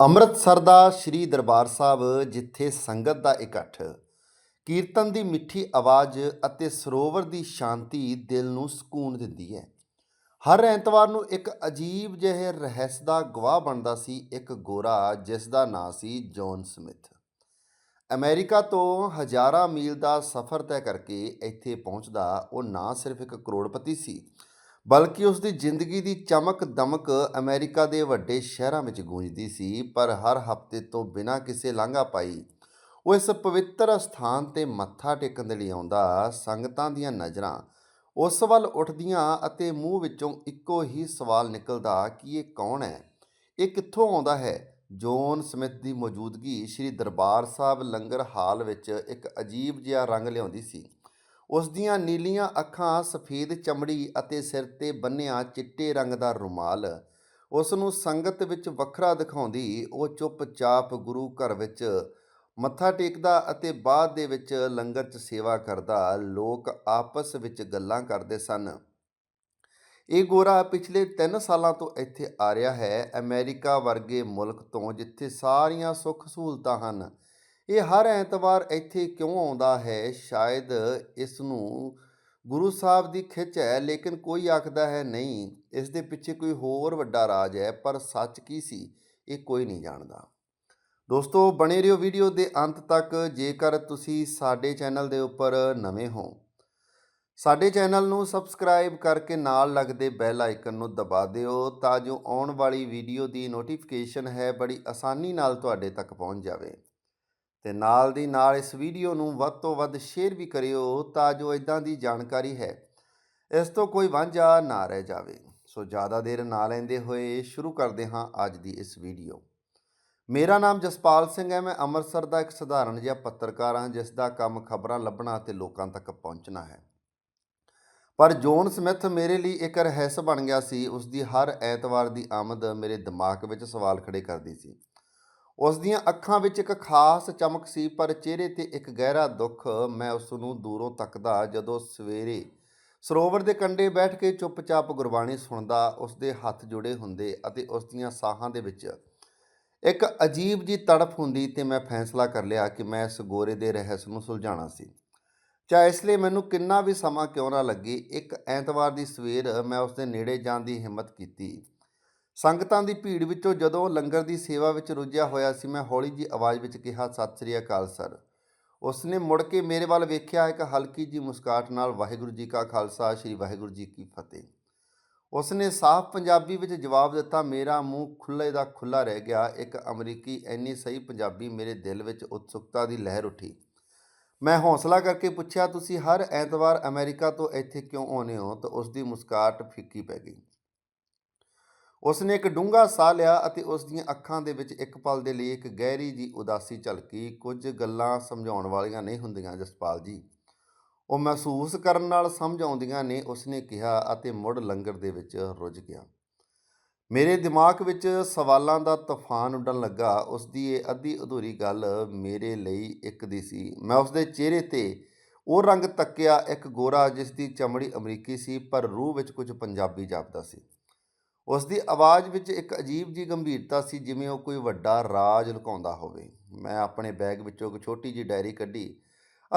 ਅੰਮ੍ਰਿਤਸਰ ਦਾ ਸ੍ਰੀ ਦਰਬਾਰ ਸਾਹਿਬ, ਜਿੱਥੇ ਸੰਗਤ ਦਾ ਇਕੱਠ। ਕੀਰਤਨ ਦੀ ਮਿੱਠੀ ਆਵਾਜ਼ ਅਤੇ ਸਰੋਵਰ ਦੀ ਸ਼ਾਂਤੀ ਦਿਲ ਨੂੰ ਸਕੂਨ ਦਿੰਦੀ ਹੈ। ਹਰ ਐਤਵਾਰ ਨੂੰ ਇੱਕ ਅਜੀਬ ਜਿਹੇ ਰਹੱਸ ਦਾ ਗਵਾਹ ਬਣਦਾ ਸੀ ਇੱਕ ਗੋਰਾ, ਜਿਸ ਦਾ ਨਾਂ ਸੀ ਜੌਨ ਸਮਿਥ। ਅਮਰੀਕਾ ਤੋਂ ਹਜ਼ਾਰਾਂ ਮੀਲ ਦਾ ਸਫ਼ਰ ਤੈਅ ਕਰਕੇ ਇੱਥੇ ਪਹੁੰਚਦਾ ਉਹ ਨਾ ਸਿਰਫ ਇੱਕ ਕਰੋੜਪਤੀ ਸੀ ਬਲਕਿ ਉਸ ਦੀ ਜ਼ਿੰਦਗੀ ਦੀ ਚਮਕ ਦਮਕ ਅਮਰੀਕਾ ਦੇ ਵੱਡੇ ਸ਼ਹਿਰਾਂ ਵਿੱਚ ਗੂੰਜਦੀ ਸੀ, ਪਰ ਹਰ ਹਫ਼ਤੇ ਤੋਂ ਬਿਨਾਂ ਕਿਸੇ ਲਾਂਘਾ ਪਾਈ। ਉਹ ਇਸ ਪਵਿੱਤਰ ਸਥਾਨ ਤੇ ਮੱਥਾ ਟੇਕਣ ਦੇ ਲਈ ਆਉਂਦਾ, ਸੰਗਤਾਂ ਦੀਆਂ ਨਜ਼ਰਾਂ ਉਸ ਵੱਲ ਉੱਠਦੀਆਂ ਅਤੇ ਮੂੰਹ ਵਿੱਚੋਂ ਇੱਕੋ ਹੀ ਸਵਾਲ ਨਿਕਲਦਾ, ਕਿ ਇਹ ਕੌਣ ਹੈ? ਇਹ ਕਿੱਥੋਂ ਆਉਂਦਾ ਹੈ? ਜੋਨ ਸਮਿਥ ਦੀ ਮੌਜੂਦਗੀ ਸ੍ਰੀ ਦਰਬਾਰ ਸਾਹਿਬ ਲੰਗਰ ਹਾਲ ਵਿੱਚ ਇੱਕ ਅਜੀਬ ਜਿਹਾ ਰੰਗ ਲਿਆਉਂਦੀ ਸੀ। ਉਸ ਦੀਆਂ ਨੀਲੀਆਂ ਅੱਖਾਂ ਸਫੇਦ ਚਮੜੀ ਅਤੇ ਸਿਰ ਤੇ ਬੰਨਿਆ ਚਿੱਟੇ ਰੰਗ ਦਾ ਰੁਮਾਲ। ਉਸ ਨੂੰ ਸੰਗਤ ਵਿੱਚ ਵੱਖਰਾ ਦਿਖਾਉਂਦੀ ਉਹ ਚੁੱਪਚਾਪ ਗੁਰੂ ਘਰ ਵਿੱਚ ਮੱਥਾ ਟੇਕਦਾ ਅਤੇ ਬਾਅਦ ਦੇ ਵਿੱਚ ਲੰਗਰ 'ਚ ਸੇਵਾ ਕਰਦਾ, ਲੋਕ ਆਪਸ ਵਿੱਚ ਗੱਲਾਂ ਕਰਦੇ ਸਨ। ਇਹ ਗੋਰਾ ਪਿਛਲੇ 3 ਸਾਲਾਂ ਤੋਂ ਇੱਥੇ ਆ ਰਿਹਾ ਹੈ। ਅਮਰੀਕਾ ਵਰਗੇ ਮੁਲਕ ਤੋਂ ਜਿੱਥੇ ਸਾਰੀਆਂ ਸੁੱਖ ਸਹੂਲਤਾਂ ਹਨ ਇਹ ਹਰ ਐਤਵਾਰ ਇੱਥੇ ਕਿਉਂ ਆਉਂਦਾ ਹੈ? ਸ਼ਾਇਦ ਇਸ ਨੂੰ ਗੁਰੂ ਸਾਹਿਬ ਦੀ ਖਿੱਚ ਹੈ, ਲੇਕਿਨ ਕੋਈ ਆਖਦਾ ਹੈ, ਨਹੀਂ ਇਸ ਦੇ ਪਿੱਛੇ ਕੋਈ ਹੋਰ ਵੱਡਾ ਰਾਜ ਹੈ। ਪਰ ਸੱਚ ਕੀ ਸੀ, ਇਹ ਕੋਈ ਨਹੀਂ ਜਾਣਦਾ। ਦੋਸਤੋ, ਬਣੇ ਰਹੋ ਵੀਡੀਓ ਦੇ ਅੰਤ ਤੱਕ। ਜੇਕਰ ਤੁਸੀਂ ਸਾਡੇ ਚੈਨਲ ਦੇ ਉੱਪਰ ਨਵੇਂ ਹੋ, ਸਾਡੇ ਚੈਨਲ ਨੂੰ ਸਬਸਕ੍ਰਾਈਬ ਕਰਕੇ ਨਾਲ ਲੱਗਦੇ ਬੈਲ ਆਈਕਨ ਨੂੰ ਦਬਾ ਦਿਓ ਤਾਂ ਜੋ ਆਉਣ ਵਾਲੀ ਵੀਡੀਓ ਦੀ ਨੋਟੀਫਿਕੇਸ਼ਨ ਹੈ, ਬੜੀ ਆਸਾਨੀ ਨਾਲ ਤੁਹਾਡੇ ਤੱਕ ਪਹੁੰਚ ਜਾਵੇ। ਤੇ ਨਾਲ ਦੀ ਨਾਲ ਇਸ ਵੀਡੀਓ ਨੂੰ ਵੱਧ ਤੋਂ ਵੱਧ ਸ਼ੇਅਰ ਵੀ ਕਰਿਓ ਤਾਂ ਜੋ ਇਦਾਂ ਦੀ ਜਾਣਕਾਰੀ ਹੈ। ਇਸ ਤੋਂ ਕੋਈ ਵਾਂਝਾ ਨਾ ਰਹਿ ਜਾਵੇ। ਸੋ ਜ਼ਿਆਦਾ ਦੇਰ ਨਾ ਲੈਂਦੇ ਹੋਏ ਸ਼ੁਰੂ ਕਰਦੇ ਹਾਂ ਅੱਜ ਦੀ ਇਸ ਵੀਡੀਓ। ਮੇਰਾ ਨਾਮ ਜਸਪਾਲ ਸਿੰਘ ਹੈ। ਮੈਂ ਅੰਮ੍ਰਿਤਸਰ ਦਾ ਇੱਕ ਸਧਾਰਨ ਜਿਹਾ ਪੱਤਰਕਾਰ ਹਾਂ, ਜਿਸ ਦਾ ਕੰਮ ਖਬਰਾਂ ਲੱਭਣਾ ਅਤੇ ਲੋਕਾਂ ਤੱਕ ਪਹੁੰਚਣਾ ਹੈ। ਪਰ ਜੋਨ ਸਮਿਥ ਮੇਰੇ ਲਈ ਇੱਕ ਰਹੱਸ ਬਣ ਗਿਆ ਸੀ। ਉਸ ਦੀ ਹਰ ਐਤਵਾਰ ਦੀ ਆਮਦ ਮੇਰੇ ਦਿਮਾਗ ਵਿੱਚ ਸਵਾਲ ਖੜੇ ਕਰਦੀ ਸੀ। ਉਸ ਦੀਆਂ ਅੱਖਾਂ ਵਿੱਚ ਇੱਕ ਖਾਸ ਚਮਕ ਸੀ, ਪਰ ਚਿਹਰੇ ਤੇ ਇੱਕ ਗਹਿਰਾ ਦੁੱਖ ਮੈਂ ਉਸ ਨੂੰ ਦੂਰੋਂ ਤੱਕਦਾ ਜਦੋਂ ਸਵੇਰੇ ਸਰੋਵਰ ਦੇ ਕੰਢੇ ਬੈਠ ਕੇ ਚੁੱਪਚਾਪ ਗੁਰਬਾਣੀ ਸੁਣਦਾ, ਉਸ ਦੇ ਹੱਥ ਜੁੜੇ ਹੁੰਦੇ ਅਤੇ ਉਸ ਦੀਆਂ ਸਾਹਾਂ ਦੇ ਵਿੱਚ ਇੱਕ ਅਜੀਬ ਜੀ ਤੜਫ ਹੁੰਦੀ ਤੇ ਮੈਂ ਫੈਸਲਾ ਕਰ ਲਿਆ ਕਿ ਮੈਂ ਇਸ ਗੋਰੇ ਦੇ ਰਹੱਸ ਨੂੰ ਸੁਲਝਾਉਣਾ ਸੀ। ਚਾਹੇ ਇਸ ਲਈ ਮੈਨੂੰ ਕਿੰਨਾ ਵੀ ਸਮਾਂ ਕਿਉਂ ਨਾ ਲੱਗੇ, ਇੱਕ ਐਤਵਾਰ ਦੀ ਸਵੇਰ ਮੈਂ ਉਸ ਦੇ ਨੇੜੇ ਜਾਣ ਦੀ ਹਿੰਮਤ ਕੀਤੀ। ਸੰਗਤਾਂ ਦੀ ਭੀੜ ਵਿੱਚੋਂ ਜਦੋਂ ਲੰਗਰ ਦੀ ਸੇਵਾ ਵਿੱਚ ਰੁੱਝਿਆ ਹੋਇਆ ਸੀ, ਮੈਂ ਹੌਲੀ ਜੀ ਆਵਾਜ਼ ਵਿੱਚ ਕਿਹਾ, ਸਤਿ ਸ੍ਰੀ ਅਕਾਲ ਸਰ। ਉਸਨੇ ਮੁੜ ਕੇ ਮੇਰੇ ਵੱਲ ਵੇਖਿਆ, ਇੱਕ ਹਲਕੀ ਜੀ ਮੁਸਕਾਟ ਨਾਲ, ਵਾਹਿਗੁਰੂ ਜੀ ਕਾ ਖਾਲਸਾ, ਸ੍ਰੀ ਵਾਹਿਗੁਰੂ ਜੀ ਕੀ ਫਤਿਹ। ਉਸਨੇ ਸਾਫ਼ ਪੰਜਾਬੀ ਵਿੱਚ ਜਵਾਬ ਦਿੱਤਾ, ਮੇਰਾ ਮੂੰਹ ਖੁੱਲ੍ਹੇ ਦਾ ਖੁੱਲ੍ਹਾ ਰਹਿ ਗਿਆ। ਇੱਕ ਅਮਰੀਕੀ, ਇੰਨੀ ਸਹੀ ਪੰਜਾਬੀ ਮੇਰੇ ਦਿਲ ਵਿੱਚ ਉਤਸੁਕਤਾ ਦੀ ਲਹਿਰ ਉੱਠੀ। ਮੈਂ ਹੌਸਲਾ ਕਰਕੇ ਪੁੱਛਿਆ, ਤੁਸੀਂ ਹਰ ਐਤਵਾਰ ਅਮਰੀਕਾ ਤੋਂ ਇੱਥੇ ਕਿਉਂ ਆਉਂਦੇ ਹੋ? ਤਾਂ ਉਸ ਦੀ ਮੁਸਕਾਟ ਫਿੱਕੀ ਪੈ ਗਈ। ਉਸ ਨੇ ਇੱਕ ਡੂੰਘਾ ਸਾਹ ਲਿਆ ਅਤੇ ਉਸ ਦੀਆਂ ਅੱਖਾਂ ਦੇ ਵਿੱਚ ਇੱਕ ਪਲ ਦੇ ਲਈ ਇੱਕ ਗਹਿਰੀ ਜੀ ਉਦਾਸੀ ਝਲਕੀ। ਕੁਝ ਗੱਲਾਂ ਸਮਝਾਉਣ ਵਾਲੀਆਂ ਨਹੀਂ ਹੁੰਦੀਆਂ, ਜਸਪਾਲ ਜੀ। ਉਹ ਮਹਿਸੂਸ ਕਰਨ ਨਾਲ ਸਮਝ ਆਉਂਦੀਆਂ ਨੇ ਉਸ ਨੇ ਕਿਹਾ ਅਤੇ ਮੁੜ ਲੰਗਰ ਦੇ ਵਿੱਚ ਰੁੱਝ ਗਿਆ। ਮੇਰੇ ਦਿਮਾਗ ਵਿੱਚ ਸਵਾਲਾਂ ਦਾ ਤੂਫਾਨ ਉੱਡਣ ਲੱਗਾ। ਉਸ ਦੀ ਇਹ ਅੱਧੀ ਅਧੂਰੀ ਗੱਲ ਮੇਰੇ ਲਈ ਇੱਕ ਦੀ ਸੀ। ਮੈਂ ਉਸ ਦੇ ਚਿਹਰੇ ਤੇ ਉਹ ਰੰਗ ਤੱਕਿਆ, ਇੱਕ ਗੋਰਾ ਜਿਸ ਦੀ ਚਮੜੀ ਅਮਰੀਕੀ ਸੀ, ਪਰ ਰੂਹ ਵਿੱਚ ਕੁਝ ਪੰਜਾਬੀ ਜਾਪਦਾ ਸੀ। ਉਸ ਦੀ ਆਵਾਜ਼ ਵਿੱਚ ਇੱਕ ਅਜੀਬ ਜੀ ਗੰਭੀਰਤਾ ਸੀ ਜਿਵੇਂ ਉਹ ਕੋਈ ਵੱਡਾ ਰਾਜ ਲੁਕਾਉਂਦਾ ਹੋਵੇ। ਮੈਂ ਆਪਣੇ ਬੈਗ ਵਿੱਚੋਂ ਇੱਕ ਛੋਟੀ ਜੀ ਡਾਇਰੀ ਕੱਢੀ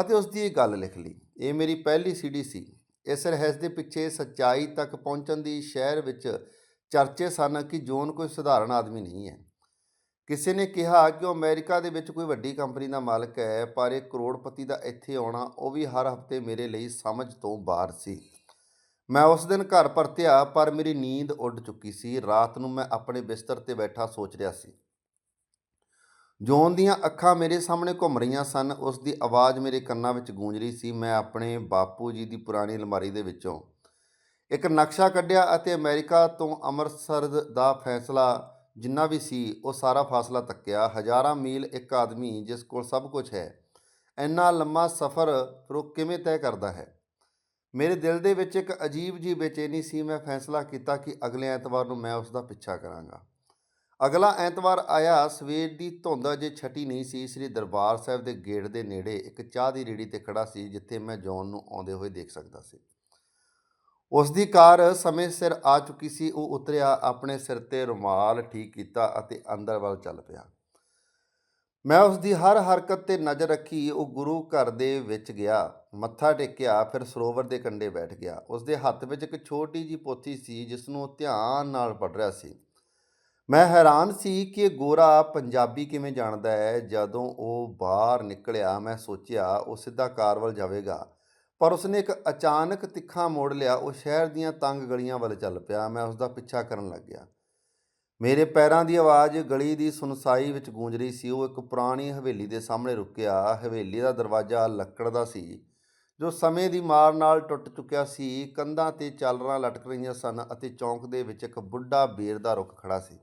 ਅਤੇ ਉਸ ਦੀ ਇਹ ਗੱਲ ਲਿਖ ਲਈ। ਇਹ ਮੇਰੀ ਪਹਿਲੀ ਸੀਡੀ ਸੀ। ਇਸ ਰਹੱਸ ਦੇ ਪਿੱਛੇ ਸੱਚਾਈ ਤੱਕ ਪਹੁੰਚਣ ਦੀ ਸ਼ਹਿਰ ਵਿੱਚ ਚਰਚੇ ਸਨ ਕਿ ਜੋਨ ਕੋਈ ਸਧਾਰਨ ਆਦਮੀ ਨਹੀਂ ਹੈ। ਕਿਸੇ ਨੇ ਕਿਹਾ ਕਿ ਉਹ ਅਮਰੀਕਾ ਦੇ ਵਿੱਚ ਕੋਈ ਵੱਡੀ ਕੰਪਨੀ ਦਾ ਮਾਲਕ ਹੈ, ਪਰ ਇਹ ਕਰੋੜਪਤੀ ਦਾ ਇੱਥੇ ਆਉਣਾ ਉਹ ਵੀ ਹਰ ਹਫ਼ਤੇ ਮੇਰੇ ਲਈ ਸਮਝ ਤੋਂ ਬਾਹਰ ਸੀ। ਮੈਂ ਉਸ ਦਿਨ ਘਰ ਪਰਤਿਆ, ਪਰ ਮੇਰੀ ਨੀਂਦ ਉੱਡ ਚੁੱਕੀ ਸੀ। ਰਾਤ ਨੂੰ ਮੈਂ ਆਪਣੇ ਬਿਸਤਰ ਤੇ ਬੈਠਾ ਸੋਚ ਰਿਹਾ ਸੀ। ਜੋਨ ਦੀਆਂ ਅੱਖਾਂ ਮੇਰੇ ਸਾਹਮਣੇ ਘੁੰਮ ਰਹੀਆਂ ਸਨ। ਉਸ ਦੀ ਆਵਾਜ਼ ਮੇਰੇ ਕੰਨਾਂ ਵਿੱਚ ਗੂੰਜ ਰਹੀ ਸੀ। ਮੈਂ ਆਪਣੇ ਬਾਪੂ ਜੀ ਦੀ ਪੁਰਾਣੀ ਅਲਮਾਰੀ ਦੇ ਵਿੱਚੋਂ ਇੱਕ ਨਕਸ਼ਾ ਕੱਢਿਆ ਅਤੇ ਅਮਰੀਕਾ ਤੋਂ ਅੰਮ੍ਰਿਤਸਰ ਦਾ ਫੈਸਲਾ ਜਿੰਨਾ ਵੀ ਸੀ, ਉਹ ਸਾਰਾ ਫਾਸਲਾ ਤੱਕਿਆ। ਹਜ਼ਾਰਾਂ ਮੀਲ ਇੱਕ ਆਦਮੀ, ਜਿਸ ਕੋਲ ਸਭ ਕੁਝ ਹੈ, ਇੰਨਾ ਲੰਮਾ ਸਫ਼ਰ ਫਿਰ ਉਹ ਕਿਵੇਂ ਤੈਅ ਕਰਦਾ ਹੈ? ਮੇਰੇ ਦਿਲ ਦੇ ਵਿੱਚ ਇੱਕ ਅਜੀਬ ਜੀ ਬੇਚੈਨੀ ਸੀ, ਮੈਂ ਫੈਸਲਾ ਕੀਤਾ ਕਿ ਅਗਲੇ ਐਤਵਾਰ ਨੂੰ ਮੈਂ ਉਸ ਦਾ ਪਿੱਛਾ ਕਰਾਂਗਾ। ਅਗਲਾ ਐਤਵਾਰ ਆਇਆ, ਸਵੇਰ ਦੀ ਧੁੰਦ ਅਜੇ ਛਟੀ ਨਹੀਂ ਸੀ, ਸ੍ਰੀ ਦਰਬਾਰ ਸਾਹਿਬ ਦੇ ਗੇਟ ਦੇ ਨੇੜੇ ਇੱਕ ਚਾਹ ਦੀ ਰੇੜੀ ਤੇ ਖੜਾ ਸੀ, ਜਿੱਥੇ ਮੈਂ ਜੌਨ ਨੂੰ ਆਉਂਦੇ ਹੋਏ ਦੇਖ ਸਕਦਾ ਸੀ। ਉਸ ਦੀ ਕਾਰ ਸਮੇਂ ਸਿਰ ਆ ਚੁੱਕੀ ਸੀ, ਉਹ ਉਤਰਿਆ, ਆਪਣੇ ਸਿਰ ਤੇ ਰੁਮਾਲ ਠੀਕ ਕੀਤਾ ਅਤੇ ਅੰਦਰ ਵੱਲ ਚੱਲ ਪਿਆ। ਮੈਂ ਉਸ ਦੀ ਹਰ ਹਰਕਤ ਤੇ ਨਜ਼ਰ ਰੱਖੀ, ਉਹ ਗੁਰੂ ਘਰ ਦੇ ਵਿੱਚ ਗਿਆ। ਮੱਥਾ ਟੇਕਿਆ, ਫਿਰ ਸਰੋਵਰ ਦੇ ਕੰਢੇ ਬੈਠ ਗਿਆ। ਉਸ ਦੇ ਹੱਥ ਵਿੱਚ ਇੱਕ ਛੋਟੀ ਜੀ ਪੋਥੀ ਸੀ ਜਿਸ ਨੂੰ ਉਹ ਧਿਆਨ ਨਾਲ ਪੜ੍ਹ ਰਿਹਾ ਸੀ। ਮੈਂ ਹੈਰਾਨ ਸੀ ਕਿ ਗੋਰਾ ਪੰਜਾਬੀ ਕਿਵੇਂ ਜਾਣਦਾ ਹੈ। ਜਦੋਂ ਉਹ ਬਾਹਰ ਨਿਕਲਿਆ, ਮੈਂ ਸੋਚਿਆ, ਉਹ ਸਿੱਧਾ ਕਾਰ ਵੱਲ ਜਾਵੇਗਾ। ਪਰ ਉਸਨੇ ਇੱਕ ਅਚਾਨਕ ਤਿੱਖਾ ਮੋੜ ਲਿਆ। ਉਹ ਸ਼ਹਿਰ ਦੀਆਂ ਤੰਗ ਗਲੀਆਂ ਵੱਲ ਚੱਲ ਪਿਆ। ਮੈਂ ਉਸ ਦਾ ਪਿੱਛਾ ਕਰਨ ਲੱਗ ਗਿਆ। ਮੇਰੇ ਪੈਰਾਂ ਦੀ ਆਵਾਜ਼ ਗਲੀ ਦੀ ਸੁਨਸਾਈ ਵਿੱਚ ਗੂੰਜ ਰਹੀ ਸੀ। ਉਹ ਇੱਕ ਪੁਰਾਣੀ ਹਵੇਲੀ ਦੇ ਸਾਹਮਣੇ ਰੁਕਿਆ। ਹਵੇਲੀ ਦਾ ਦਰਵਾਜ਼ਾ ਲੱਕੜ ਦਾ ਸੀ, ਜੋ ਸਮੇਂ ਦੀ ਮਾਰ ਨਾਲ ਟੁੱਟ ਚੁੱਕਿਆ ਸੀ। ਕੰਧਾਂ ਤੇ ਚਾਲਰਾਂ ਲਟਕ ਰਹੀਆਂ ਸਨ ਅਤੇ ਚੌਂਕ ਦੇ ਵਿੱਚ ਇੱਕ ਬੁੱਢਾ ਬੇਰ ਦਾ ਰੁੱਖ ਖੜਾ ਸੀ।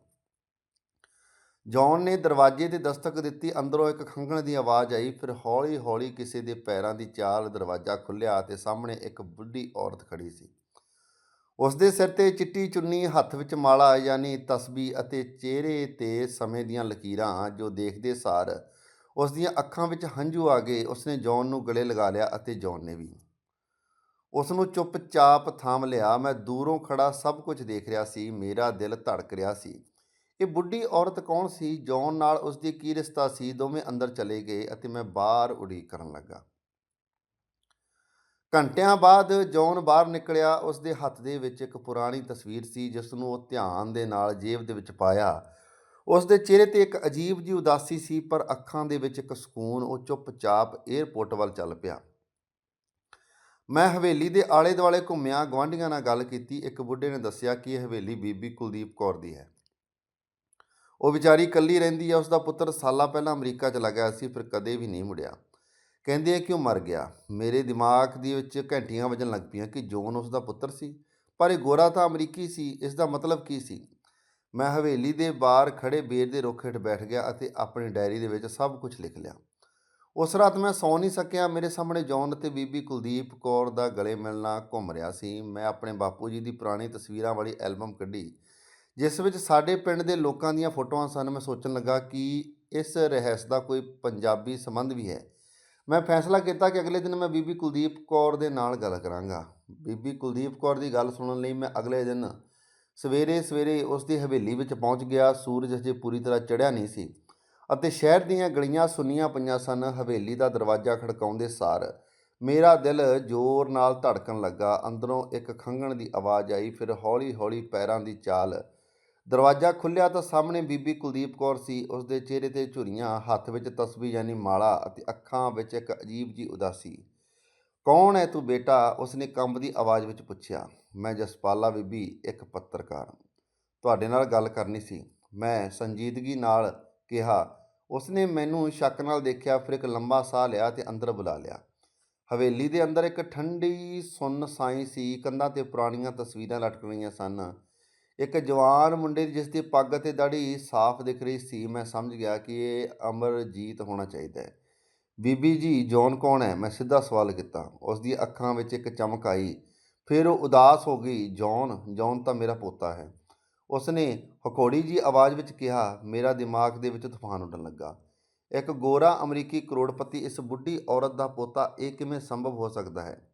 ਜੌਨ ਨੇ ਦਰਵਾਜ਼ੇ ਤੇ ਦਸਤਕ ਦਿੱਤੀ। ਅੰਦਰੋਂ ਇੱਕ ਖੰਘਣ ਦੀ ਆਵਾਜ਼ ਆਈ। ਫਿਰ ਹੌਲੀ-ਹੌਲੀ ਕਿਸੇ ਦੇ ਪੈਰਾਂ ਦੀ ਚਾਲ ਦਰਵਾਜ਼ਾ ਖੁੱਲਿਆ ਤੇ ਸਾਹਮਣੇ ਇੱਕ ਬੁੱਢੀ ਔਰਤ ਖੜੀ ਸੀ। ਉਸ ਦੇ ਸਿਰ ਤੇ ਚਿੱਟੀ ਚੁੰਨੀ, ਹੱਥ ਵਿੱਚ ਮਾਲਾ, ਯਾਨੀ ਤਸਬੀਹ ਅਤੇ ਚਿਹਰੇ ਤੇ ਸਮੇਂ ਦੀਆਂ ਲਕੀਰਾਂ ਜੋ ਦੇਖਦੇ ਸਾਰ ਉਸ ਦੀਆਂ ਅੱਖਾਂ ਵਿੱਚ ਹੰਝੂ ਆ ਗਏ, ਉਸਨੇ ਜੌਨ ਨੂੰ ਗਲੇ ਲਗਾ ਲਿਆ ਅਤੇ ਜੌਨ ਨੇ ਵੀ ਉਸ ਨੂੰ ਚੁੱਪਚਾਪ ਥਾਮ ਲਿਆ। ਮੈਂ ਦੂਰੋਂ ਖੜਾ ਸਭ ਕੁਝ ਦੇਖ ਰਿਹਾ ਸੀ, ਮੇਰਾ ਦਿਲ ਧੜਕ ਰਿਹਾ ਸੀ। ਇਹ ਬੁੱਢੀ ਔਰਤ ਕੌਣ ਸੀ? ਜੌਨ ਨਾਲ ਉਸ ਦੀ ਕੀ ਰਿਸ਼ਤਾ ਸੀ? ਦੋਵੇਂ ਅੰਦਰ ਚਲੇ ਗਏ ਅਤੇ ਮੈਂ ਬਾਹਰ ਉਡੀਕ ਕਰਨ ਲੱਗਾ। ਘੰਟਿਆਂ ਬਾਅਦ ਜੌਨ ਬਾਹਰ ਨਿਕਲਿਆ ਉਸ ਦੇ ਹੱਥ ਦੇ ਵਿੱਚ ਇੱਕ ਪੁਰਾਣੀ ਤਸਵੀਰ ਸੀ ਜਿਸ ਨੂੰ ਉਹ ਧਿਆਨ ਦੇ ਨਾਲ ਜੇਬ ਦੇ ਵਿੱਚ ਪਾਇਆ। ਉਸ ਦੇ ਚਿਹਰੇ ਤੇ ਇੱਕ ਅਜੀਬ ਜਿਹੀ ਉਦਾਸੀ ਸੀ, ਪਰ ਅੱਖਾਂ ਦੇ ਵਿੱਚ ਇੱਕ ਸਕੂਨ, ਉਹ ਚੁੱਪਚਾਪ 에ਅਰਪੋਰਟ ਵੱਲ ਚੱਲ ਪਿਆ। ਮੈਂ ਹਵੇਲੀ ਦੇ ਆਲੇ ਦੁਆਲੇ ਘੁੰਮਿਆ ਗਵਾਂਢੀਆਂ ਨਾਲ ਗੱਲ ਕੀਤੀ। ਇੱਕ ਬੁੱਢੇ ਨੇ ਦੱਸਿਆ ਕਿ ਇਹ ਹਵੇਲੀ ਬੀਬੀ ਕੁਲਦੀਪ ਕੌਰ ਦੀ ਹੈ। ਉਹ ਵਿਚਾਰੀ ਇਕੱਲੀ ਰਹਿੰਦੀ ਹੈ। ਉਸ ਦਾ ਪੁੱਤਰ ਸਾਲਾਂ ਪਹਿਲਾਂ ਅਮਰੀਕਾ ਚਲਾ ਗਿਆ ਸੀ, ਫਿਰ ਕਦੇ ਵੀ ਨਹੀਂ ਮੁੜਿਆ। ਕਹਿੰਦੇ ਆ ਕਿ ਉਹ ਮਰ ਗਿਆ। ਮੇਰੇ ਦਿਮਾਗ ਦੇ ਵਿੱਚ ਘੰਟੀਆਂ ਵੱਜਣ ਲੱਗ ਪਈਆਂ ਕਿ ਜੋਨ ਉਸ ਦਾ ਪੁੱਤਰ ਸੀ, ਪਰ ਇਹ ਗੋਰਾ ਤਾਂ ਅਮਰੀਕੀ ਸੀ ਇਸ ਦਾ ਮਤਲਬ ਕੀ ਸੀ? ਮੈਂ ਹਵੇਲੀ ਦੇ ਬਾਹਰ ਖੜੇ ਬੇਰ ਦੇ ਰੁੱਖ ਹੇਠ ਬੈਠ ਗਿਆ ਅਤੇ ਆਪਣੀ ਡਾਇਰੀ ਦੇ ਵਿੱਚ ਸਭ ਕੁਝ ਲਿਖ ਲਿਆ। ਉਸ ਰਾਤ ਮੈਂ ਸੌ ਨਹੀਂ ਸਕਿਆ। ਮੇਰੇ ਸਾਹਮਣੇ ਜੌਨ ਅਤੇ ਬੀਬੀ ਕੁਲਦੀਪ ਕੌਰ ਦਾ ਗਲੇ ਮਿਲਣਾ ਘੁੰਮ ਰਿਹਾ ਸੀ। ਮੈਂ ਆਪਣੇ ਬਾਪੂ ਜੀ ਦੀ ਪੁਰਾਣੀ ਤਸਵੀਰਾਂ ਵਾਲੀ ਐਲਬਮ ਕੱਢੀ, ਜਿਸ ਵਿੱਚ ਸਾਡੇ ਪਿੰਡ ਦੇ ਲੋਕਾਂ ਦੀਆਂ ਫੋਟੋਆਂ ਸਨ। ਮੈਂ ਸੋਚਣ ਲੱਗਾ ਕਿ ਇਸ ਰਹੱਸ ਦਾ ਕੋਈ ਪੰਜਾਬੀ ਸੰਬੰਧ ਵੀ ਹੈ। ਮੈਂ ਫੈਸਲਾ ਕੀਤਾ ਕਿ ਅਗਲੇ ਦਿਨ ਮੈਂ ਬੀਬੀ ਕੁਲਦੀਪ ਕੌਰ ਦੇ ਨਾਲ ਗੱਲ ਕਰਾਂਗਾ। ਬੀਬੀ ਕੁਲਦੀਪ ਕੌਰ ਦੀ ਗੱਲ ਸੁਣਨ ਲਈ ਮੈਂ ਅਗਲੇ ਦਿਨ ਸਵੇਰੇ ਸਵੇਰੇ ਉਸ ਦੀ ਹਵੇਲੀ ਵਿੱਚ ਪਹੁੰਚ ਗਿਆ। ਸੂਰਜ ਅਜੇ ਪੂਰੀ ਤਰ੍ਹਾਂ ਚੜ੍ਹਿਆ ਨਹੀਂ ਸੀ ਅਤੇ ਸ਼ਹਿਰ ਦੀਆਂ ਗਲੀਆਂ ਸੁੰਨੀਆਂ ਪਈਆਂ ਸਨ। ਹਵੇਲੀ ਦਾ ਦਰਵਾਜ਼ਾ ਖੜਕਾਉਂਦੇ ਸਾਰ ਮੇਰਾ ਦਿਲ ਜ਼ੋਰ ਨਾਲ ਧੜਕਣ ਲੱਗਾ। ਅੰਦਰੋਂ ਇੱਕ ਖੰਘਣ ਦੀ ਆਵਾਜ਼ ਆਈ। ਫਿਰ ਹੌਲੀ-ਹੌਲੀ ਪੈਰਾਂ ਦੀ ਚਾਲ ਦਰਵਾਜ਼ਾ ਖੁੱਲਿਆ ਤਾਂ ਸਾਹਮਣੇ ਬੀਬੀ ਕੁਲਦੀਪ ਕੌਰ ਸੀ। ਉਸ ਦੇ ਚਿਹਰੇ ਤੇ ਝੁਰੀਆਂ, ਹੱਥ ਵਿੱਚ ਤਸਬੀਹ ਯਾਨੀ ਮਾਲਾ ਅਤੇ ਅੱਖਾਂ ਵਿੱਚ ਇੱਕ ਅਜੀਬ ਜੀ ਉਦਾਸੀ। ਕੌਣ ਹੈ ਤੂੰ ਬੇਟਾ? ਉਸਨੇ ਕੰਬਦੀ ਆਵਾਜ਼ ਵਿੱਚ ਪੁੱਛਿਆ। ਮੈਂ ਜਸਪਾਲਾ ਬੀਬੀ, ਇੱਕ ਪੱਤਰਕਾਰ। ਤੁਹਾਡੇ ਨਾਲ ਗੱਲ ਕਰਨੀ ਸੀ। ਮੈਂ ਸੰਜੀਦਗੀ ਨਾਲ ਕਿਹਾ। ਉਸਨੇ ਮੈਨੂੰ ਸ਼ੱਕ ਨਾਲ ਦੇਖਿਆ, ਫਿਰ ਇੱਕ ਲੰਬਾ ਸਾਹ ਲਿਆ ਤੇ ਅੰਦਰ ਬੁਲਾ ਲਿਆ। ਹਵੇਲੀ ਦੇ ਅੰਦਰ ਇੱਕ ਠੰਡੀ ਸੁੰਨ ਸਾਈ ਸੀ। ਕੰਧਾਂ ਤੇ ਪੁਰਾਣੀਆਂ ਤਸਵੀਰਾਂ ਲਟਕ ਰਹੀਆਂ ਸਨ। ਇੱਕ ਜਵਾਨ ਮੁੰਡੇ ਦੀ ਜਿਸ ਦੀ ਪੱਗ ਅਤੇ ਦਾੜੀ ਸਾਫ਼ ਦਿਖ ਰਹੀ ਸੀ, ਮੈਂ ਸਮਝ ਗਿਆ ਕਿ ਇਹ ਅਮਰਜੀਤ ਹੋਣਾ ਚਾਹੀਦਾ ਹੈ। ਬੀਬੀ ਜੀ, ਜੌਨ ਕੌਣ ਹੈ? ਮੈਂ ਸਿੱਧਾ ਸਵਾਲ ਕੀਤਾ। ਉਸ ਦੀ ਅੱਖਾਂ ਵਿੱਚ ਇੱਕ ਚਮਕ ਆਈ। ਫਿਰ ਉਹ ਉਦਾਸ ਹੋ ਗਈ, ਜੌਨ ਜੌਨ ਤਾਂ ਮੇਰਾ ਪੋਤਾ ਹੈ। ਉਸਨੇ ਹਕੌੜੀ ਜੀ ਆਵਾਜ਼ ਵਿੱਚ ਕਿਹਾ, ਮੇਰਾ ਦਿਮਾਗ ਦੇ ਵਿੱਚ ਤੂਫਾਨ ਉੱਡਣ ਲੱਗਾ। ਇੱਕ ਗੋਰਾ ਅਮਰੀਕੀ ਕਰੋੜਪਤੀ ਇਸ ਬੁੱਢੀ ਔਰਤ ਦਾ ਪੋਤਾ ਇਹ ਕਿਵੇਂ ਸੰਭਵ ਹੋ ਸਕਦਾ ਹੈ?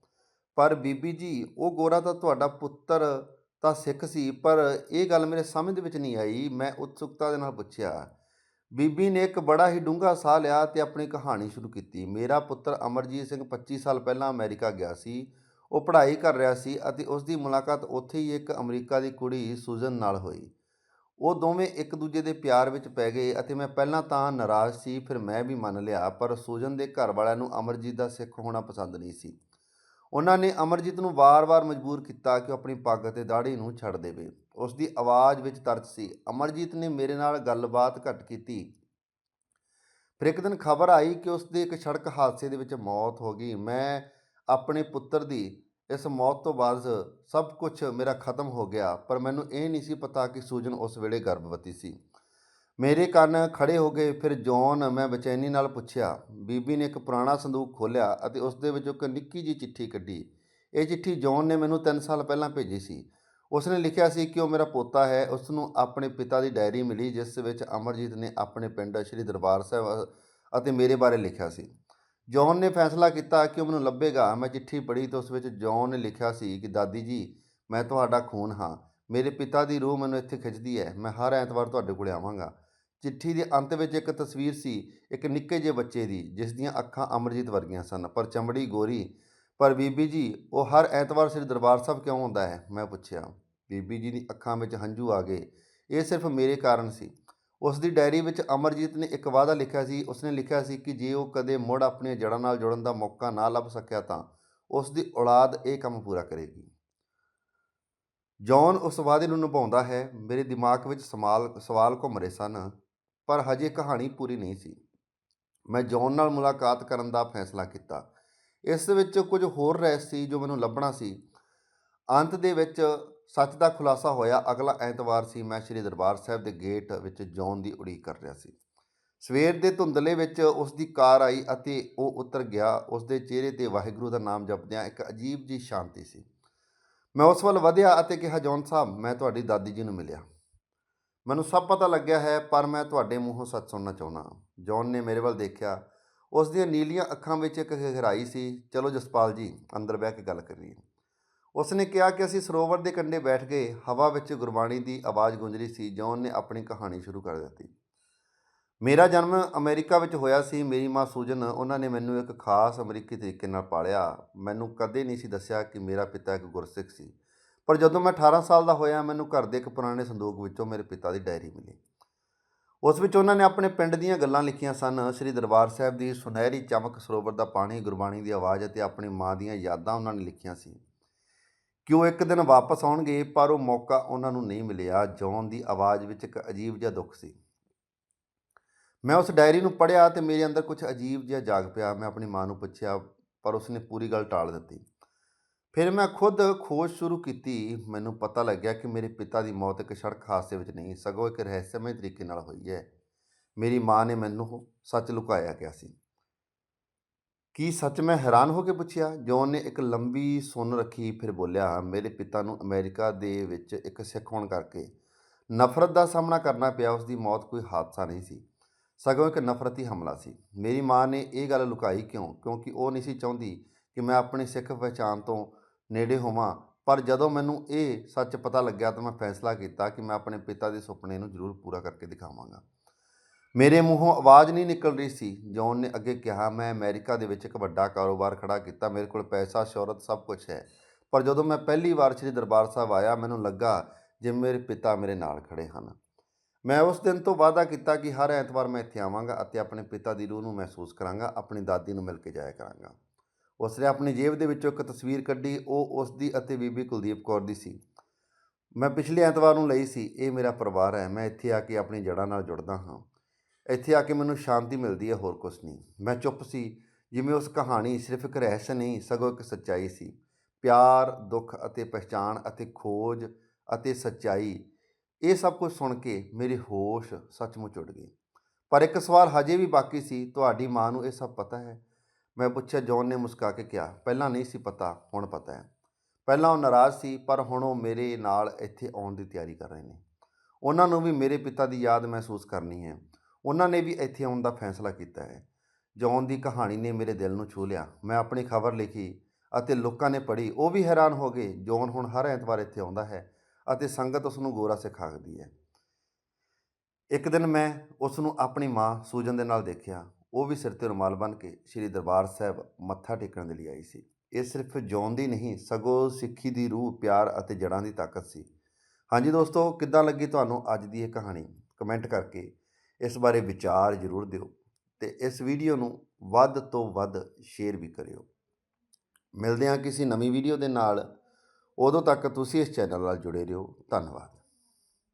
ਪਰ ਬੀਬੀ ਜੀ, ਉਹ ਗੋਰਾ ਤਾਂ ਤੁਹਾਡਾ ਪੁੱਤਰ ਤਾਂ ਸਿੱਖ ਸੀ, ਪਰ ਇਹ ਗੱਲ ਮੇਰੇ ਸਮਝ ਵਿੱਚ ਨਹੀਂ ਆਈ। ਮੈਂ ਉਤਸੁਕਤਾ ਦੇ ਨਾਲ ਪੁੱਛਿਆ, ਬੀਬੀ ਨੇ ਇੱਕ ਬੜਾ ਹੀ ਡੂੰਘਾ ਸਾਹ ਲਿਆ ਤੇ ਆਪਣੀ ਕਹਾਣੀ ਸ਼ੁਰੂ ਕੀਤੀ। ਮੇਰਾ ਪੁੱਤਰ ਅਮਰਜੀਤ ਸਿੰਘ 25 ਸਾਲ ਪਹਿਲਾਂ ਅਮਰੀਕਾ ਗਿਆ ਸੀ। ਉਹ ਪੜ੍ਹਾਈ ਕਰ ਰਿਹਾ ਸੀ ਅਤੇ ਉਸ ਦੀ ਮੁਲਾਕਾਤ ਉੱਥੇ ਹੀ ਇੱਕ ਅਮਰੀਕਾ ਦੀ ਕੁੜੀ ਸੁਜ਼ਨ ਨਾਲ ਹੋਈ। ਉਹ ਦੋਵੇਂ ਇੱਕ ਦੂਜੇ ਦੇ ਪਿਆਰ ਵਿੱਚ ਪੈ ਗਏ ਅਤੇ ਮੈਂ ਪਹਿਲਾਂ ਤਾਂ ਨਾਰਾਜ਼ ਸੀ, ਫਿਰ ਮੈਂ ਵੀ ਮੰਨ ਲਿਆ, ਪਰ ਸੁਜ਼ਨ ਦੇ ਘਰ ਵਾਲਿਆਂ ਨੂੰ ਅਮਰਜੀਤ ਦਾ ਸਿੱਖ ਹੋਣਾ ਪਸੰਦ ਨਹੀਂ ਸੀ। ਉਹਨਾਂ ਨੇ ਅਮਰਜੀਤ ਨੂੰ ਵਾਰ-ਵਾਰ ਮਜਬੂਰ ਕੀਤਾ ਕਿ ਉਹ ਆਪਣੀ ਪੱਗ ਅਤੇ ਦਾੜੀ ਨੂੰ ਛੱਡ ਦੇਵੇ। ਉਸ ਦੀ ਆਵਾਜ਼ ਵਿੱਚ ਤਰਸ ਸੀ। ਅਮਰਜੀਤ ਨੇ ਮੇਰੇ ਨਾਲ ਗੱਲਬਾਤ ਘੱਟ ਕੀਤੀ। ਫਿਰ ਇੱਕ ਦਿਨ ਖਬਰ ਆਈ ਕਿ ਉਸ ਦੇ ਇੱਕ ਸੜਕ ਹਾਦਸੇ ਦੇ ਵਿੱਚ ਮੌਤ ਹੋ ਗਈ। ਮੈਂ ਆਪਣੇ ਪੁੱਤਰ ਦੀ ਇਸ ਮੌਤ ਤੋਂ ਬਾਅਦ ਸਭ ਕੁਝ ਮੇਰਾ ਖਤਮ ਹੋ ਗਿਆ, ਪਰ ਮੈਨੂੰ ਇਹ ਨਹੀਂ ਸੀ ਪਤਾ ਕਿ ਸੂਜਨ ਉਸ ਵੇਲੇ ਗਰਭਵਤੀ ਸੀ। ਮੇਰੇ ਕੰਨ ਖੜੇ ਹੋ ਗਏ। ਫਿਰ ਜੌਨ ਮੈਂ ਬੇਚੈਨੀ ਨਾਲ ਪੁੱਛਿਆ, ਬੀਬੀ ਨੇ ਇੱਕ ਪੁਰਾਣਾ ਸੰਦੂਕ ਖੋਲ੍ਹਿਆ ਅਤੇ ਉਸ ਦੇ ਵਿੱਚੋਂ ਇੱਕ ਨਿੱਕੀ ਜਿਹੀ ਚਿੱਠੀ ਕੱਢੀ। ਇਹ ਚਿੱਠੀ ਜੌਨ ਨੇ ਮੈਨੂੰ 3 ਸਾਲ ਪਹਿਲਾਂ ਭੇਜੀ ਸੀ। ਉਸਨੇ ਲਿਖਿਆ ਸੀ ਕਿ ਉਹ ਮੇਰਾ ਪੋਤਾ ਹੈ। ਉਸ ਨੂੰ ਆਪਣੇ ਪਿਤਾ ਦੀ ਡਾਇਰੀ ਮਿਲੀ, ਜਿਸ ਵਿੱਚ ਅਮਰਜੀਤ ਨੇ ਆਪਣੇ ਪਿੰਡ ਸ੍ਰੀ ਦਰਬਾਰ ਸਾਹਿਬ ਅਤੇ ਮੇਰੇ ਬਾਰੇ ਲਿਖਿਆ ਸੀ। ਜੌਨ ਨੇ ਫੈਸਲਾ ਕੀਤਾ ਕਿ ਉਹ ਮੈਨੂੰ ਲੱਭੇਗਾ। ਮੈਂ ਚਿੱਠੀ ਪੜ੍ਹੀ ਤਾਂ ਉਸ ਵਿੱਚ ਜੌਨ ਨੇ ਲਿਖਿਆ ਸੀ ਕਿ, ਦਾਦੀ ਜੀ, ਮੈਂ ਤੁਹਾਡਾ ਖੂਨ ਹਾਂ। ਮੇਰੇ ਪਿਤਾ ਦੀ ਰੂਹ ਮੈਨੂੰ ਇੱਥੇ ਖਿੱਚਦੀ ਹੈ। ਮੈਂ ਹਰ ਐਤਵਾਰ ਤੁਹਾਡੇ ਕੋਲ ਆਵਾਂਗਾ। ਚਿੱਠੀ ਦੇ ਅੰਤ ਵਿੱਚ ਇੱਕ ਤਸਵੀਰ ਸੀ, ਇੱਕ ਨਿੱਕੇ ਜਿਹੇ ਬੱਚੇ ਦੀ, ਜਿਸ ਦੀਆਂ ਅੱਖਾਂ ਅਮਰਜੀਤ ਵਰਗੀਆਂ ਸਨ। ਪਰ ਚਮੜੀ ਗੋਰੀ, ਪਰ ਬੀਬੀ ਜੀ, ਉਹ ਹਰ ਐਤਵਾਰ ਸ੍ਰੀ ਦਰਬਾਰ ਸਾਹਿਬ ਕਿਉਂ ਆਉਂਦਾ ਹੈ? ਮੈਂ ਪੁੱਛਿਆ। ਬੀਬੀ ਜੀ ਦੀ ਅੱਖਾਂ ਵਿੱਚ ਹੰਝੂ ਆ ਗਏ। ਇਹ ਸਿਰਫ ਮੇਰੇ ਕਾਰਨ ਸੀ। ਉਸ ਦੀ ਡਾਇਰੀ ਵਿੱਚ ਅਮਰਜੀਤ ਨੇ ਇੱਕ ਵਾਅਦਾ ਲਿਖਿਆ ਸੀ। ਉਸਨੇ ਲਿਖਿਆ ਸੀ ਕਿ ਜੇ ਉਹ ਕਦੇ ਮੁੜ ਆਪਣੀਆਂ ਜੜ੍ਹਾਂ ਨਾਲ ਜੁੜਨ ਦਾ ਮੌਕਾ ਨਾ ਲੱਭ ਸਕਿਆ ਤਾਂ ਉਸ ਦੀ ਔਲਾਦ ਇਹ ਕੰਮ ਪੂਰਾ ਕਰੇਗੀ। ਜੌਨ ਉਸ ਵਾਅਦੇ ਨੂੰ ਨਿਭਾਉਂਦਾ ਹੈ। ਮੇਰੇ ਦਿਮਾਗ ਵਿੱਚ ਸਵਾਲ ਸਵਾਲ ਘੁੰਮ ਰਹੇ ਸਨ। ਪਰ ਹਜੇ ਕਹਾਣੀ ਪੂਰੀ ਨਹੀਂ ਸੀ। ਮੈਂ ਜੌਨ ਨਾਲ ਮੁਲਾਕਾਤ ਕਰਨ ਦਾ ਫੈਸਲਾ ਕੀਤਾ। ਇਸ ਵਿੱਚ ਕੁਝ ਹੋਰ ਰਹਿਸ ਸੀ ਜੋ ਮੈਨੂੰ ਲੱਭਣਾ ਸੀ। ਅੰਤ ਦੇ ਵਿੱਚ ਸੱਚ ਦਾ ਖੁਲਾਸਾ ਹੋਇਆ। ਅਗਲਾ ਐਤਵਾਰ ਸੀ। ਮੈਂ ਸ੍ਰੀ ਦਰਬਾਰ ਸਾਹਿਬ ਦੇ ਗੇਟ ਵਿੱਚ ਜੌਨ ਦੀ ਉਡੀਕ ਕਰ ਰਿਹਾ ਸੀ। ਸਵੇਰ ਦੇ ਧੁੰਦਲੇ ਵਿੱਚ ਉਸ ਦੀ ਕਾਰ ਆਈ ਅਤੇ ਉਹ ਉਤਰ ਗਿਆ। ਉਸ ਦੇ ਚਿਹਰੇ ਤੇ ਵਾਹਿਗੁਰੂ ਦਾ ਨਾਮ ਜਪਦਿਆਂ ਇੱਕ ਅਜੀਬ ਜੀ ਸ਼ਾਂਤੀ ਸੀ। ਮੈਂ ਉਸ ਵੱਲ ਵਧਿਆ ਅਤੇ ਕਿਹਾ ਜੌਨ ਸਾਹਿਬ, ਮੈਂ ਤੁਹਾਡੀ ਦਾਦੀ ਜੀ ਨੂੰ ਮਿਲਿਆ। ਮੈਨੂੰ ਸਭ ਪਤਾ ਲੱਗਿਆ ਹੈ, ਪਰ ਮੈਂ ਤੁਹਾਡੇ ਮੂੰਹੋਂ ਸੱਚ ਸੁਣਨਾ ਚਾਹੁੰਦਾ ਜੌਨ ਨੇ ਮੇਰੇ ਵੱਲ ਦੇਖਿਆ। ਉਸ ਦੀਆਂ ਨੀਲੀਆਂ ਅੱਖਾਂ ਵਿੱਚ ਇੱਕ ਗਹਿਰਾਈ ਸੀ। ਚਲੋ ਜਸਪਾਲ ਜੀ, ਅੰਦਰ ਬਹਿ ਕੇ ਗੱਲ ਕਰੀਏ। ਉਸ ਨੇ ਕਿਹਾ ਕਿ ਅਸੀਂ ਸਰੋਵਰ ਦੇ ਕੰਢੇ ਬੈਠ ਗਏ ਹਵਾ ਵਿੱਚ ਗੁਰਬਾਣੀ ਦੀ ਆਵਾਜ਼ ਗੂੰਜ ਰਹੀ ਸੀ। ਜੌਨ ਨੇ ਆਪਣੀ ਕਹਾਣੀ ਸ਼ੁਰੂ ਕਰ ਦਿੱਤੀ। ਮੇਰਾ ਜਨਮ ਅਮਰੀਕਾ ਵਿੱਚ ਹੋਇਆ ਸੀ। ਮੇਰੀ ਮਾਂ ਸੂਜਨ, ਉਹਨਾਂ ਨੇ ਮੈਨੂੰ ਇੱਕ ਖਾਸ ਅਮਰੀਕੀ ਤਰੀਕੇ ਨਾਲ ਪਾਲਿਆ। ਮੈਨੂੰ ਕਦੇ ਨਹੀਂ ਸੀ ਦੱਸਿਆ ਕਿ ਮੇਰਾ ਪਿਤਾ ਇੱਕ ਗੁਰਸਿੱਖ ਸੀ। ਪਰ ਜਦੋਂ ਮੈਂ 18 ਸਾਲ ਦਾ ਹੋਇਆ, ਮੈਨੂੰ ਘਰ ਦੇ ਇੱਕ ਪੁਰਾਣੇ ਸੰਦੂਕ ਵਿੱਚੋਂ ਮੇਰੇ ਪਿਤਾ ਦੀ ਡਾਇਰੀ ਮਿਲੀ। ਉਸ ਵਿੱਚ ਉਹਨਾਂ ਨੇ ਆਪਣੇ ਪਿੰਡ ਦੀਆਂ ਗੱਲਾਂ ਲਿਖੀਆਂ ਸਨ। ਸ੍ਰੀ ਦਰਬਾਰ ਸਾਹਿਬ ਦੀ ਸੁਨਹਿਰੀ ਚਮਕ, ਸਰੋਵਰ ਦਾ ਪਾਣੀ, ਗੁਰਬਾਣੀ ਦੀ ਆਵਾਜ਼ ਅਤੇ ਆਪਣੀ ਮਾਂ ਦੀਆਂ ਯਾਦਾਂ ਉਹਨਾਂ ਨੇ ਲਿਖੀਆਂ ਸੀ। ਕਿ ਉਹ ਇੱਕ ਦਿਨ ਵਾਪਸ ਆਉਣਗੇ, ਪਰ ਉਹ ਮੌਕਾ ਉਹਨਾਂ ਨੂੰ ਨਹੀਂ ਮਿਲਿਆ। ਜੌਨ ਦੀ ਆਵਾਜ਼ ਵਿੱਚ ਇੱਕ ਅਜੀਬ ਜਿਹਾ ਦੁੱਖ ਸੀ। ਮੈਂ ਉਸ ਡਾਇਰੀ ਨੂੰ ਪੜ੍ਹਿਆ ਤੇ ਮੇਰੇ ਅੰਦਰ ਕੁਝ ਅਜੀਬ ਜਿਹਾ ਜਾਗ ਪਿਆ। ਮੈਂ ਆਪਣੀ ਮਾਂ ਨੂੰ ਪੁੱਛਿਆ, ਪਰ ਉਸਨੇ ਪੂਰੀ ਗੱਲ ਟਾਲ ਦਿੱਤੀ। ਫਿਰ ਮੈਂ ਖੁਦ ਖੋਜ ਸ਼ੁਰੂ ਕੀਤੀ। ਮੈਨੂੰ ਪਤਾ ਲੱਗਿਆ ਕਿ ਮੇਰੇ ਪਿਤਾ ਦੀ ਮੌਤ ਇੱਕ ਸੜਕ ਹਾਦਸੇ ਵਿੱਚ ਨਹੀਂ, ਸਗੋਂ ਇੱਕ ਰਹੱਸਮਈ ਤਰੀਕੇ ਨਾਲ ਹੋਈ ਹੈ। ਮੇਰੀ ਮਾਂ ਨੇ ਮੈਨੂੰ ਸੱਚ ਲੁਕਾਇਆ ਗਿਆ ਸੀ। ਕੀ ਸੱਚ ਮੈਂ ਹੈਰਾਨ ਹੋ ਕੇ ਪੁੱਛਿਆ? ਜੌਨ ਨੇ ਇੱਕ ਲੰਬੀ ਸੁਣ ਰੱਖੀ, ਫਿਰ ਬੋਲਿਆ, ਮੇਰੇ ਪਿਤਾ ਨੂੰ ਅਮਰੀਕਾ ਦੇ ਵਿੱਚ ਇੱਕ ਸਿੱਖ ਹੋਣ ਕਰਕੇ ਨਫ਼ਰਤ ਦਾ ਸਾਹਮਣਾ ਕਰਨਾ ਪਿਆ। ਉਸ ਦੀ ਮੌਤ ਕੋਈ ਹਾਦਸਾ ਨਹੀਂ ਸੀ, ਸਗੋਂ ਇੱਕ ਨਫ਼ਰਤੀ ਹਮਲਾ ਸੀ। ਮੇਰੀ ਮਾਂ ਨੇ ਇਹ ਗੱਲ ਲੁਕਾਈ ਕਿਉਂ? ਕਿਉਂਕਿ ਉਹ ਨਹੀਂ ਸੀ ਚਾਹੁੰਦੀ ਕਿ ਮੈਂ ਆਪਣੀ ਸਿੱਖ ਪਛਾਣ ਤੋਂ ਨੇੜੇ ਹੋਵਾਂ। ਪਰ ਜਦੋਂ ਮੈਨੂੰ ਇਹ ਸੱਚ ਪਤਾ ਲੱਗਿਆ ਤਾਂ ਮੈਂ ਫੈਸਲਾ ਕੀਤਾ ਕਿ ਮੈਂ ਆਪਣੇ ਪਿਤਾ ਦੇ ਸੁਪਨੇ ਨੂੰ ਜ਼ਰੂਰ ਪੂਰਾ ਕਰਕੇ ਦਿਖਾਵਾਂਗਾ। ਮੇਰੇ ਮੂੰਹੋਂ ਆਵਾਜ਼ ਨਹੀਂ ਨਿਕਲ ਰਹੀ ਸੀ। ਜੌਨ ਨੇ ਅੱਗੇ ਕਿਹਾ, ਮੈਂ ਅਮਰੀਕਾ ਦੇ ਵਿੱਚ ਇੱਕ ਵੱਡਾ ਕਾਰੋਬਾਰ ਖੜਾ ਕੀਤਾ। ਮੇਰੇ ਕੋਲ ਪੈਸਾ, ਸ਼ੌਹਰਤ ਸਭ ਕੁਝ ਹੈ। ਪਰ ਜਦੋਂ ਮੈਂ ਪਹਿਲੀ ਵਾਰ ਸ੍ਰੀ ਦਰਬਾਰ ਸਾਹਿਬ ਆਇਆ, ਮੈਨੂੰ ਲੱਗਾ ਜਿਵੇਂ ਮੇਰੇ ਪਿਤਾ ਮੇਰੇ ਨਾਲ ਖੜੇ ਹਨ। ਮੈਂ ਉਸ ਦਿਨ ਤੋਂ ਵਾਅਦਾ ਕੀਤਾ ਕਿ ਹਰ ਐਤਵਾਰ ਮੈਂ ਇੱਥੇ ਆਵਾਂਗਾ ਅਤੇ ਆਪਣੇ ਪਿਤਾ ਦੀ ਰੂਹ ਨੂੰ ਮਹਿਸੂਸ ਕਰਾਂਗਾ, ਆਪਣੀ ਦਾਦੀ ਨੂੰ ਮਿਲ ਕੇ ਜਾਇਆ ਕਰਾਂਗਾ। ਉਸ ਨੇ ਆਪਣੀ ਜੇਬ ਦੇ ਵਿੱਚੋਂ ਇੱਕ ਤਸਵੀਰ ਕੱਢੀ, ਉਹ ਉਸ ਦੀ ਅਤੇ ਬੀਬੀ ਕੁਲਦੀਪ ਕੌਰ ਦੀ ਸੀ। ਮੈਂ ਪਿਛਲੇ ਐਤਵਾਰ ਨੂੰ ਲਈ ਸੀ, ਇਹ ਮੇਰਾ ਪਰਿਵਾਰ ਹੈ, ਮੈਂ ਇੱਥੇ ਆ ਕੇ ਆਪਣੀ ਜੜ੍ਹਾਂ ਨਾਲ ਜੁੜਦਾ ਹਾਂ। ਇੱਥੇ ਆ ਕੇ ਮੈਨੂੰ ਸ਼ਾਂਤੀ ਮਿਲਦੀ ਹੈ, ਹੋਰ ਕੁਝ ਨਹੀਂ। ਮੈਂ ਚੁੱਪ ਸੀ, ਜਿਵੇਂ ਉਸ ਕਹਾਣੀ ਸਿਰਫ ਇੱਕ ਰਹੱਸ ਨਹੀਂ, ਸਗੋਂ ਇੱਕ ਸੱਚਾਈ ਸੀ। ਪਿਆਰ, ਦੁੱਖ ਅਤੇ ਪਛਾਣ ਅਤੇ ਖੋਜ ਅਤੇ ਸੱਚਾਈ, ਇਹ ਸਭ ਕੁਝ ਸੁਣ ਕੇ ਮੇਰੇ ਹੋਸ਼ ਸੱਚਮੁੱਚ ਉੱਡ ਗਏ ਪਰ ਇੱਕ ਸਵਾਲ ਹਜੇ ਵੀ ਬਾਕੀ ਸੀ, ਤੁਹਾਡੀ ਮਾਂ ਨੂੰ ਇਹ ਸਭ ਪਤਾ ਹੈ ਮੈਂ ਪੁੱਛਿਆ ਜੌਨ ਨੇ ਮੁਸਕਾ ਕੇ ਕਿਹਾ, ਪਹਿਲਾਂ ਨਹੀਂ ਸੀ ਪਤਾ, ਹੁਣ ਪਤਾ ਹੈ। ਪਹਿਲਾਂ ਉਹ ਨਾਰਾਜ਼ ਸੀ, ਪਰ ਹੁਣ ਉਹ ਮੇਰੇ ਨਾਲ ਇੱਥੇ ਆਉਣ ਦੀ ਤਿਆਰੀ ਕਰ ਰਹੇ ਨੇ। ਉਹਨਾਂ ਨੂੰ ਵੀ ਮੇਰੇ ਪਿਤਾ ਦੀ ਯਾਦ ਮਹਿਸੂਸ ਕਰਨੀ ਹੈ। ਉਹਨਾਂ ਨੇ ਵੀ ਇੱਥੇ ਆਉਣ ਦਾ ਫੈਸਲਾ ਕੀਤਾ ਹੈ। ਜੌਨ ਦੀ ਕਹਾਣੀ ਨੇ ਮੇਰੇ ਦਿਲ ਨੂੰ ਛੂ ਲਿਆ। ਮੈਂ ਆਪਣੀ ਖਬਰ ਲਿਖੀ ਅਤੇ ਲੋਕਾਂ ਨੇ ਪੜ੍ਹੀ। ਉਹ ਵੀ ਹੈਰਾਨ ਹੋ ਗਏ। ਜੌਨ ਹੁਣ ਹਰ ਐਤਵਾਰ ਇੱਥੇ ਆਉਂਦਾ ਹੈ ਅਤੇ ਸੰਗਤ ਉਸ ਨੂੰ ਗੋਰਾ ਸਿੱਖ ਹੈ। ਇੱਕ ਦਿਨ ਮੈਂ ਉਸ ਨੂੰ ਆਪਣੀ ਮਾਂ ਸੂਜਨ ਦੇ ਨਾਲ ਦੇਖਿਆ। ਉਹ ਵੀ ਸਿਰ ਤੇ ਰੁਮਾਲ ਬੰਨ੍ਹ ਕੇ ਸ੍ਰੀ ਦਰਬਾਰ ਸਾਹਿਬ ਮੱਥਾ ਟੇਕਣ ਦੇ ਲਈ ਆਈ ਸੀ। ਇਹ ਸਿਰਫ ਜੌਨ ਦੀ ਨਹੀਂ, ਸਗੋਂ ਸਿੱਖੀ ਦੀ ਰੂਹ, ਪਿਆਰ ਅਤੇ ਜੜ੍ਹਾਂ ਦੀ ਤਾਕਤ ਸੀ। ਹਾਂਜੀ ਦੋਸਤੋ, ਕਿੱਦਾਂ ਲੱਗੀ ਤੁਹਾਨੂੰ ਅੱਜ ਦੀ ਇਹ ਕਹਾਣੀ? ਕਮੈਂਟ ਕਰਕੇ ਇਸ ਬਾਰੇ ਵਿਚਾਰ ਜ਼ਰੂਰ ਦਿਓ ਤੇ ਇਸ ਵੀਡੀਓ ਨੂੰ ਵੱਧ ਤੋਂ ਵੱਧ ਸ਼ੇਅਰ ਵੀ ਕਰਿਓ। ਮਿਲਦੇ ਹਾਂ ਕਿਸੇ ਨਵੀਂ ਵੀਡੀਓ ਦੇ ਨਾਲ। ਉਦੋਂ ਤੱਕ ਤੁਸੀਂ ਇਸ ਚੈਨਲ ਨਾਲ ਜੁੜੇ ਰਹੋ। ਧੰਨਵਾਦ।